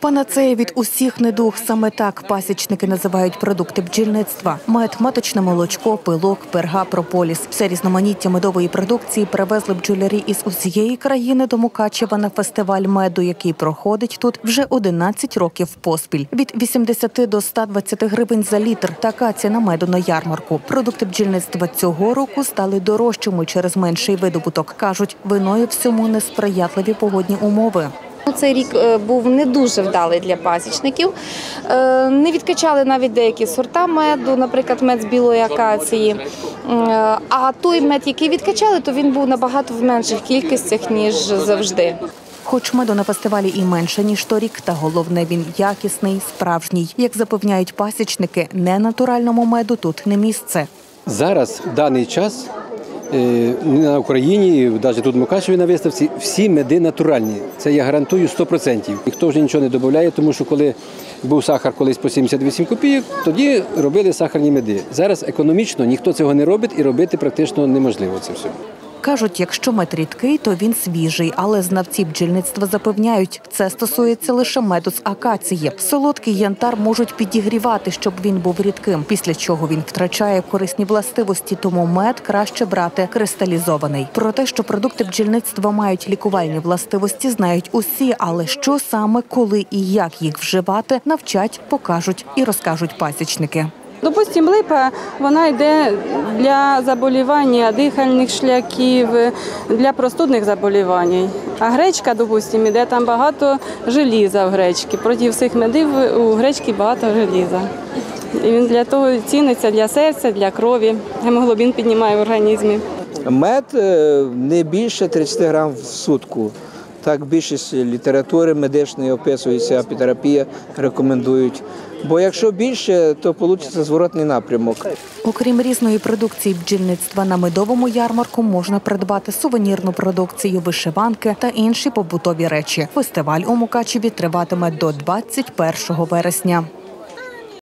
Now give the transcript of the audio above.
Панацея від усіх недуг саме так пасічники називають продукти бджільництва: мед, маточне молочко, пилок, перга, прополіс. Все різноманіття медової продукції привезли бджолярі із усієї країни до Мукачева на фестиваль меду, який проходить тут вже 11 років поспіль. Від 80 до 120 гривень за літр. Така ціна меду на ярмарку. Продукти бджільництва цього року стали дорожчими через менший видобуток. кажуть, виною всьому несприятливі погодні умови. Ну, Цей рік е, був не дуже вдалий для пасічників. Е, Не відкачали навіть деякі сорта меду, наприклад, мед з білої акації. Е, А той мед, який відкачали, то він був набагато в менших кількостях, ніж завжди. Хоч меду на фестивалі і менше ніж торік, та головне він якісний, справжній. Як запевняють пасічники, ненатуральному меду тут не місце. Зараз в даний час на Україні, навіть тут в Мукачеві на виставці, всі меди натуральні. Це я гарантую 100%. Ніхто вже нічого не додає, тому що коли був сахар колись по 78 копійок, тоді робили сахарні меди. Зараз економічно ніхто цього не робить і робити практично неможливо це все. Кажуть, якщо мед рідкий, то він свіжий, але знавці бджільництва запевняють, це стосується лише меду з акації. Солодкий янтар можуть підігрівати, щоб він був рідким, після чого він втрачає корисні властивості, тому мед краще брати кристалізований. Про те, що продукти бджільництва мають лікувальні властивості, знають усі, але що саме, коли і як їх вживати, навчать, покажуть і розкажуть пасічники. Допустим, липа вона йде для заболівання дихальних шляхів, для простудних заболівань. А гречка, допустим, іде там багато желіза в гречці. Проти всіх медів у гречки багато желіза. І він для того ціниться для серця, для крові. Гемоглобін піднімає в організмі. Мед е, не більше 30 грам в сутку. Так більшість літератури медичної описується, апітерапія рекомендують. Бо якщо більше, то вийде зворотний напрямок. Окрім різної продукції бджільництва на медовому ярмарку можна придбати сувенірну продукцію, вишиванки та інші побутові речі. Фестиваль у Мукачеві триватиме до 21 вересня.